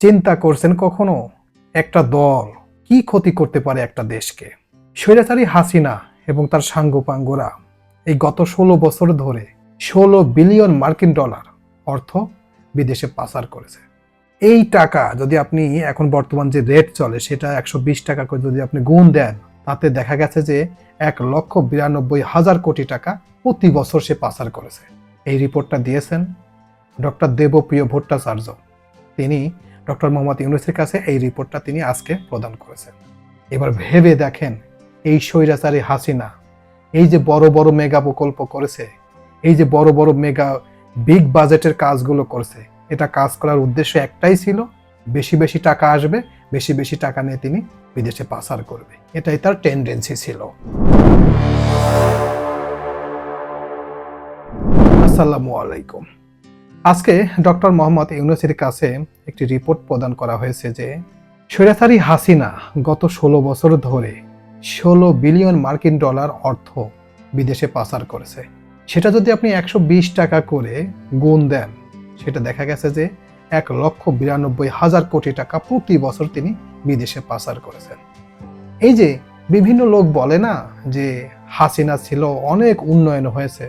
চিন্তা করছেন কখনো? একটা দল কি ক্ষতি করতে পারে একটা দেশকে? স্বৈরাচারী হাসিনা এবং তার সাঙ্গপাঙ্গরা এই গত ষোলো বছর ধরে ষোলো বিলিয়ন মার্কিন ডলার অর্থ বিদেশে পাচার করেছে। এই টাকা যদি আপনি এখন বর্তমান যে রেট চলে সেটা একশো বিশ টাকা করে যদি আপনি গুণ দেন, তাতে দেখা গেছে যে এক লক্ষ বিরানব্বই হাজার কোটি টাকা প্রতি বছর সে পাচার করেছে। এই রিপোর্টটা দিয়েছেন ডক্টর দেবপ্রিয় ভট্টাচার্য। তিনি ডক্টর মোহাম্মদ ইউনুসের কাছে এই রিপোর্টটা তিনি আজকে প্রদান করেছেন। এবার ভেবে দেখেন, এই স্বৈরাচারী হাসিনা, এই যে বড় বড় মেগা প্রকল্প করেছে, এই যে বড় বড় মেগা বিগ বাজেটের কাজগুলো করছে, এটা কাজ করার উদ্দেশ্য একটাই ছিল, বেশি বেশি টাকা আসবে, বেশি বেশি টাকা নিয়ে তিনি বিদেশে পাচার করবে। এটাই তার টেন্ডেন্সি ছিল। আসসালামু আলাইকুম। আজকে ডক্টর মোহাম্মদ ইউনুসের কাছে একটি রিপোর্ট প্রদান করা হয়েছে যে স্বৈরাচারী হাসিনা গত ষোলো বছর ধরে ষোলো বিলিয়ন মার্কিন ডলার অর্থ বিদেশে পাচার করেছে। সেটা যদি আপনি একশো বিশ টাকা করে গুণ দেন, সেটা দেখা গেছে যে এক লক্ষ বিরানব্বই হাজার কোটি টাকা প্রতি বছর তিনি বিদেশে পাচার করেছেন। এই যে বিভিন্ন লোক বলে না যে হাসিনা ছিল অনেক উন্নয়ন হয়েছে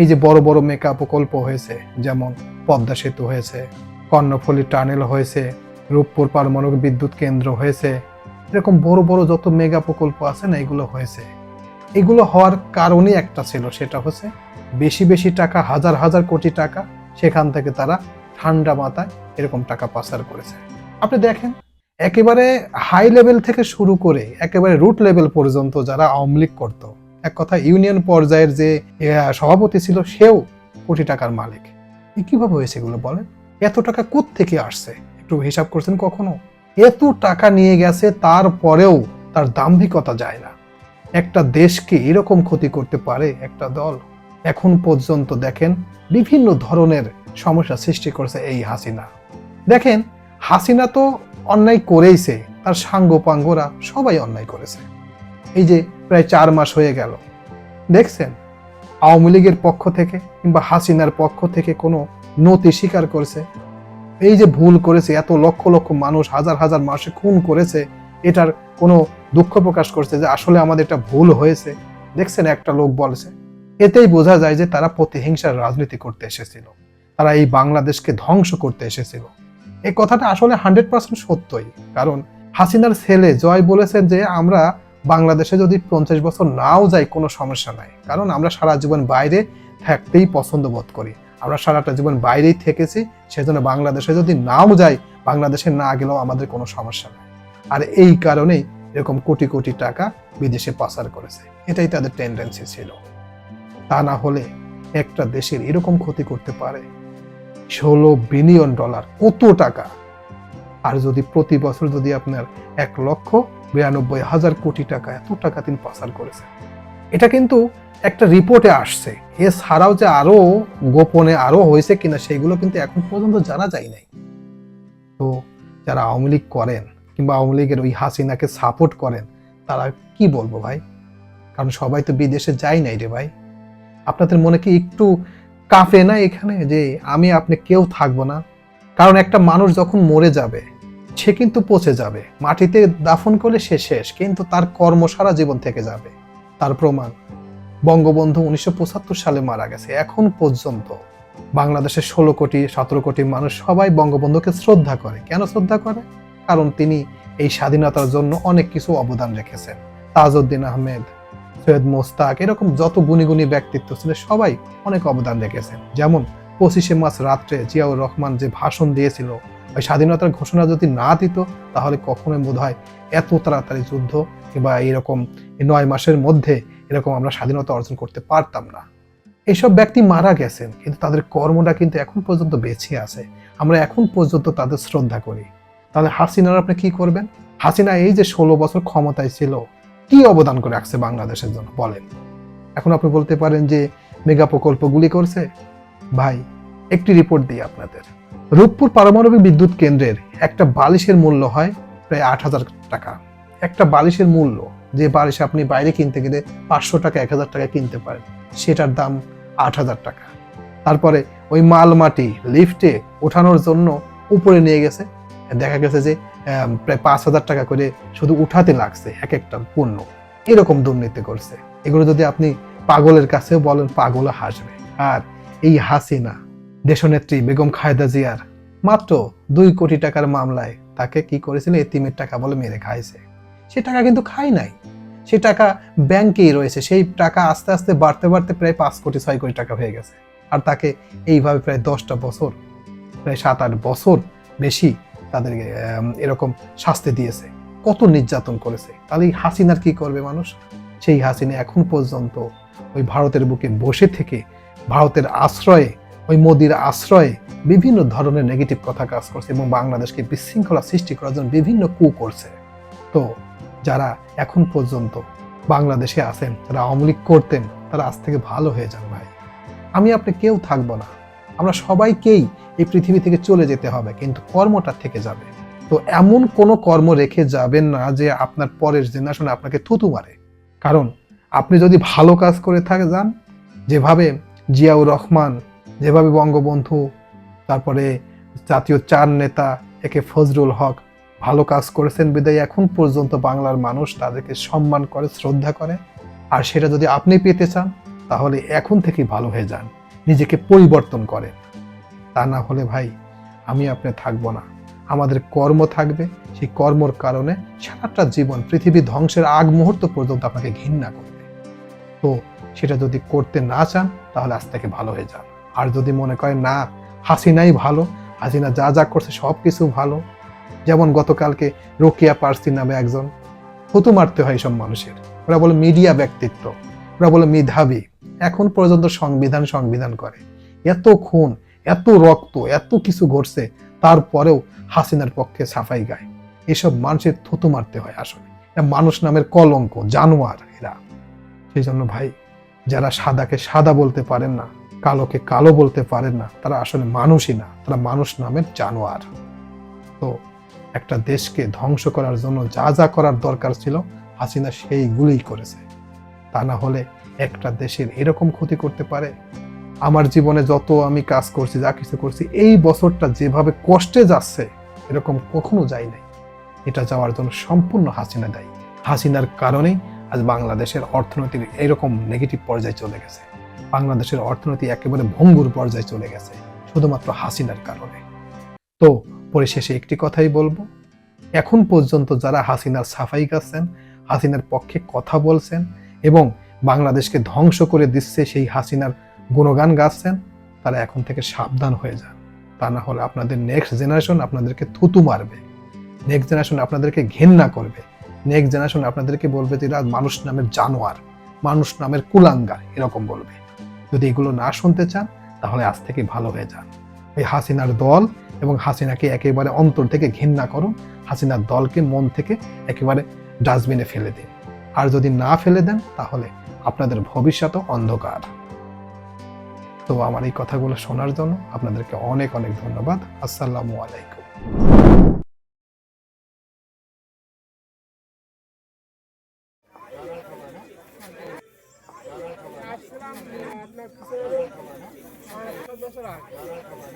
এই যে বড় বড় মেকা প্রকল্প হয়েছে, যেমন পদ্মা সেতু হয়েছে, কর্ণফুলী টানেল হয়েছে, রূপপুর পারমাণবিক বিদ্যুৎ কেন্দ্র হয়েছে, এরকম বড় বড় যত মেগা প্রকল্প আছে না, এগুলো হয়েছে। এগুলো হওয়ার কারণই একটা ছিল, সেটা হচ্ছে বেশি বেশি টাকা, হাজার হাজার কোটি টাকা, সেখান থেকে তারা ঠান্ডা মাথায় এরকম টাকা পাচার করেছে। আপনি দেখেন, একেবারে হাই লেভেল থেকে শুরু করে, একেবারে রুট লেভেল পর্যন্ত যারা আওয়ামী লীগ করত এক কথা, ইউনিয়ন পর্যায়ের যে সভাপতি ছিল, সেও কোটি টাকার মালিক। এ কীভাবে হয়েছে এগুলো বলেন? এত টাকা থেকে আসছে? একটু হিসাব করছেন কখনো? এত টাকা নিয়ে গেছে, তারপরেও তার দাম্ভিকতা যায় না। একটা দেশকে এরকম ক্ষতি করতে পারে একটা দল, এখন পর্যন্ত দেখেন বিভিন্ন ধরনের সমস্যা সৃষ্টি করেছে এই হাসিনা। দেখেন, হাসিনা তো অন্যায় করেইছে, তার সাঙ্গপাঙ্গরা সবাই অন্যায় করেছে। এই যে প্রায় চার মাস হয়ে গেল। দেখছেন? আওয়ামী লীগের পক্ষ থেকে কিংবা হাসিনার পক্ষ থেকে কোনো নতি স্বীকার করেছে? এই যে ভুল করেছে, এত লক্ষ লক্ষ মানুষ হাজার হাজার মানুষে খুন করেছে, এটার কোনো দুঃখ প্রকাশ করছে যে আসলে আমাদের এটা ভুল হয়েছে? দেখছেন একটা লোক বলেছে, এতেই বোঝা যায় যে তারা প্রতিহিংসার রাজনীতি করতে এসেছিল। তারা এই বাংলাদেশকে ধ্বংস করতে এসেছিল। এই কথাটা আসলে হান্ড্রেড পার্সেন্ট সত্যই। কারণ হাসিনার ছেলে জয় বলেছেন যে আমরা বাংলাদেশে যদি পঞ্চাশ বছর নাও যাই কোনো সমস্যা নাই। কারণ আমরা সারা জীবন বাইরে থাকতেই পছন্দ বোধ করি। আমরা সারাটা জীবন বাইরেই থেকেছি, সেজন্য বাংলাদেশে যদি নাও যাই বাংলাদেশে না গেলেও আমাদের কোনো সমস্যা নাই। আর এই কারণেই এরকম কোটি কোটি টাকা বিদেশে পাচার করেছে। এটাই তাদের টেন্ডেন্সি ছিল। তা না হলে একটা দেশের এরকম ক্ষতি করতে পারে ষোলো বিলিয়ন ডলার কত টাকা? আর যদি প্রতি বছর যদি আপনার এক লক্ষ বিরানব্বই হাজার কোটি টাকা, এত টাকা তিনি পাচার করেছেন। এটা কিন্তু একটা রিপোর্টে আসছে। এছাড়াও যে আরও গোপনে আরও হয়েছে কিনা সেগুলো কিন্তু এখন পর্যন্ত জানা যায় নাই। তো যারা আওয়ামী লীগ করেন কিংবা আওয়ামী লীগের ওই হাসিনাকে সাপোর্ট করেন, তারা কি বলব ভাই? কারণ সবাই তো বিদেশে যায় নাই রে ভাই। আপনাদের মনে কি একটু কাঁপে না এখানে? যে আমি, আপনি কেউ থাকব না? কারণ একটা মানুষ যখন মরে যাবে, সে কিন্তু পচে যাবে। মাটিতে দাফন করলে সে শেষ, কিন্তু তার কর্ম সারা জীবন থেকে যাবে। তার প্রমাণ, বঙ্গবন্ধু উনিশশো পঁচাত্তর সালে মারা গেছে, এখন পর্যন্ত। বাংলাদেশের ষোলো কোটি, সতেরো কোটি মানুষ সবাই বঙ্গবন্ধুকে শ্রদ্ধা করে। কেন শ্রদ্ধা করে? কারণ তিনি এই স্বাধীনতার জন্য অনেক কিছু অবদান রেখেছেন। তাজউদ্দিন আহমেদ, সৈয়দ মোস্তাক এরকম যত গুণী গুণী ব্যক্তিত্ব ছিল সবাই অনেক অবদান রেখেছেন। যেমন পঁচিশে মার্চ রাত্রে জিয়াউর রহমান যে ভাষণ দিয়েছিল ওই স্বাধীনতার ঘোষণা যদি না দিত, তাহলে কখনোই বোধ হয় এত তাড়াতাড়ি যুদ্ধ কিংবা এইরকম নয় মাসের মধ্যে এরকম আমরা স্বাধীনতা অর্জন করতে পারতাম না। এইসব ব্যক্তি মারা গেছেন, কিন্তু তাদের কর্মটা কিন্তু এখন পর্যন্ত বেঁচে আছে। আমরা এখন পর্যন্ত তাদের শ্রদ্ধা করি। তাহলে হাসিনার আপনি কি করবেন? হাসিনা এই যে ষোলো বছর ক্ষমতায় ছিল, কি অবদান করে রাখছে বাংলাদেশের জন্য বলেন? এখন আপনি বলতে পারেন যে মেগা প্রকল্পগুলি করছে। ভাই একটি রিপোর্ট দিই আপনাদের। রূপপুর পারমাণবিক বিদ্যুৎ কেন্দ্রের একটা বালিশের মূল্য হয় প্রায় আট হাজার টাকা। একটা বালিশের মূল্য যে বালিশ আপনি বাইরে কিনতে গেলে পাঁচশো টাকা, এক হাজার টাকা কিনতে পারেন, সেটার দাম আট হাজার টাকা। তারপরে ওই মাল মাটি লিফটে ওঠানোর জন্য উপরে নিয়ে গেছে। দেখা গেছে যে প্রায় পাঁচ হাজার টাকা করে শুধু উঠাতে লাগছে এক একটা পণ্য। এরকম দুর্নীতি করছে। এগুলো যদি আপনি পাগলের কাছেও বলেন, পাগলও হাসবে। আর এই হাসিনা দেশনেত্রী বেগম খায়দা জিয়ার মাত্র দুই কোটি টাকার মামলায় তাকে কি করেছিল? এতিমের টাকা বলে মেরে খাইছে। সে টাকা কিন্তু খায় নাই। সে টাকা ব্যাংকেই রয়েছে। সেই টাকা আস্তে আস্তে বাড়তে বাড়তে প্রায় পাঁচ কোটি, ছয় কোটি টাকা হয়ে গেছে। আর তাকে এইভাবে প্রায় দশটা বছর, প্রায় সাত আট বছর বেশি তাদেরকে এরকম শাস্তি দিয়েছে। কত নির্যাতন করেছে। তাহলে এই হাসিনার কি করবে মানুষ? সেই হাসিনা এখন পর্যন্ত ওই ভারতের বুকে বসে থেকে ভারতের আশ্রয়ে ওই মোদির আশ্রয়ে বিভিন্ন ধরনের নেগেটিভ কথা কাজ করছে এবং বাংলাদেশকে বিশৃঙ্খলা সৃষ্টি করার জন্য বিভিন্ন কু করছে। তো যারা এখন পর্যন্ত বাংলাদেশে আছেন, যারা আওয়ামী লীগ করতেন, তারা আজ থেকে ভালো হয়ে যান ভাই। আমি আপনি কেউ থাকব না। আমরা সবাইকেই এই পৃথিবী থেকে চলে যেতে হবে, কিন্তু কর্মটা থেকে যাবে। তো এমন কোনো কর্ম রেখে যাবেন না যে আপনার পরের জেনারেশন আপনাকে থুতু মারে। কারণ আপনি যদি ভালো কাজ করে থাকে যান, যেভাবে জিয়াউর রহমান যেভাবে বঙ্গবন্ধু, তারপরে জাতীয় চার নেতা, একে ফজরুল হক ভালো কাজ করেছেন, বিদায় এখন পর্যন্ত বাংলার মানুষ তাদেরকে সম্মান করে, শ্রদ্ধা করে। আর সেটা যদি আপনি পেতে চান, তাহলে এখন থেকেই ভালো হয়ে যান। নিজেকে পরিবর্তন করে তা না হলে ভাই, আমি আপনি থাকব না। আমাদের কর্ম থাকবে। সেই কর্মর কারণে সারাটা জীবন পৃথিবী ধ্বংসের আগ মুহূর্ত পর্যন্ত আপনাকে ঘৃণা করবে। তো সেটা যদি করতে না চান, তাহলে আজ থেকে ভালো হয়ে যান। আর যদি মনে করে না, হাসিনাই ভালো, হাসিনা যা যা করছে সব কিছু ভালো। যেমন গতকালকে রোকিয়া পার্সি নামে একজন থুতু মারতে হয় সব মানুষের। ওরা বলে মিডিয়া ব্যক্তিত্ব, ওরা বলে মেধাবী। এখন পর্যন্ত সংবিধান সংবিধান করে। এত খুন, এত রক্ত, এত কিছু ঘটছে, তারপরেও হাসিনার পক্ষে সাফাই গায়। এসব মানুষের থুতু মারতে হয় আসলে। মানুষ নামের কলঙ্ক, জানোয়ার এরা। সেই জন্য ভাই, যারা সাদাকে সাদা বলতে পারেন না কালোকে কালো বলতে পারেন না, তারা আসলে মানুষই না, তারা মানুষ নামের জানোয়ার। তো একটা দেশকে ধ্বংস করার জন্য যা যা করার দরকার ছিল, হাসিনা সেইগুলোই করেছে। তা না হলে একটা দেশের এরকম ক্ষতি করতে পারে? আমার জীবনে যত আমি কাজ করছি, যা কিছু করছি, এই বছরটা যেভাবে কষ্টে যাচ্ছে, এরকম কখনো যাই নাই। এটা যাওয়ার জন্য সম্পূর্ণ হাসিনা দায়ী। হাসিনার কারণেই আজ বাংলাদেশের অর্থনৈতিক এরকম নেগেটিভ পর্যায়ে চলে গেছে। বাংলাদেশের অর্থনীতি একেবারে ভঙ্গুর পর্যায়ে চলে গেছে, শুধুমাত্র হাসিনার কারণে। তো পরিশেষে একটি কথাই বলব, এখন পর্যন্ত যারা হাসিনার সাফাই গাচ্ছেন হাসিনার পক্ষে কথা বলছেন এবং বাংলাদেশকে ধ্বংস করে দিচ্ছে সেই হাসিনার গুণগান গাচ্ছেন তারা এখন থেকে সাবধান হয়ে যান। তা না হলে আপনাদের নেক্সট জেনারেশন আপনাদেরকে থুতু মারবে নেক্সট জেনারেশন আপনাদেরকে ঘেন্না করবে নেক্সট জেনারেশন আপনাদেরকে বলবে যে মানুষ নামের জানোয়ার, মানুষ নামের কুলাঙ্গার, এরকম বলবে। যদি এগুলো না শুনতে চান, তাহলে আজ থেকে ভালো হয়ে যান। ওই হাসিনার দল এবং হাসিনাকে একেবারে অন্তর থেকে ঘৃণা করুন, হাসিনার দলকে মন থেকে একেবারে ডাস্টবিনে ফেলে দিন। আর যদি না ফেলে দেন, তাহলে আপনাদের ভবিষ্যৎ অন্ধকার। তো আমার এই কথাগুলো শোনার জন্য আপনাদেরকে অনেক অনেক ধন্যবাদ। আসসালামু আলাইকুম। All.